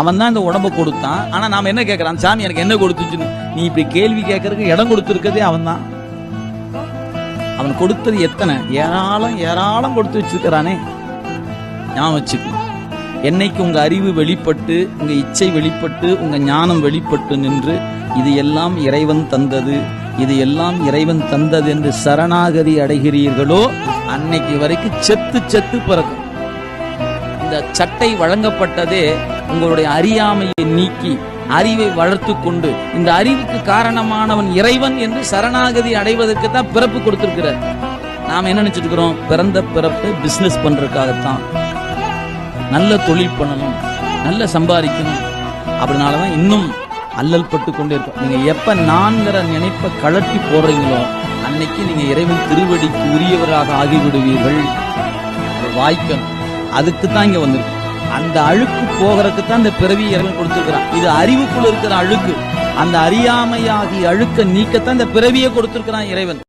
அவன் தான் இந்த உடம்ப கொடுத்தான். ஆனால் நாம் என்ன கேட்குறான் சாமி எனக்கு என்ன கொடுத்துச்சுன்னு? நீ இப்படி கேள்வி கேட்கறதுக்கு இடம் கொடுத்துருக்கதே அவன் தான் அவன் கொடுத்தது எத்தனை? ஏராளம் ஏராளம் கொடுத்து வச்சிருக்கிறானே. ஞாபகம் வச்சுக்கணும் என்னைக்கு உங்க அறிவு வெளிப்பட்டு உங்க இச்சை வெளிப்பட்டு உங்க ஞானம் வெளிப்பட்டு நின்று இது எல்லாம் இறைவன் தந்தது இது எல்லாம் இறைவன் தந்தது என்று சரணாகதி அடைகிறீர்களோ அன்னைக்கு வரைக்கும் செத்து செத்து பிறக்கும். இந்த சட்டை வழங்கப்பட்டதே உங்களுடைய அறியாமையை நீக்கி அறிவை வளர்த்து கொண்டு இந்த அறிவுக்கு காரணமானவன் இறைவன் என்று சரணாகதி அடைவதற்கு தான் பிறப்பு கொடுத்திருக்கிறார். நாம என்ன நினைச்சிட்டு இருக்கிறோம் பிறந்த பிறப்பு பிசினஸ் பண்றதுக்காகத்தான். நல்ல தொழில் பண்ணணும் நல்ல சம்பாதிக்கணும். அப்படினாலதான் இன்னும் அல்லல் பட்டு கொண்டே இருக்கும். நீங்க எப்ப நான்கிற நினைப்பை கழட்டி போடுறீங்களோ அன்னைக்கு நீங்க இறைவன் திருவடிக்கு உரியவராக ஆகிவிடுவீர்கள். வாய்க்கணும். அதுக்கு தான் இங்க வந்திருக்கு அந்த அழுக்கு போகிறதுக்கு தான் இந்த பிறவி இறைவன் கொடுத்திருக்கிறான். இது அறிவுக்குள்ள இருக்கிற அழுக்கு. அந்த அறியாமையாகி அழுக்க நீக்கத்தான் இந்த பிறவியை கொடுத்திருக்கிறான் இறைவன்.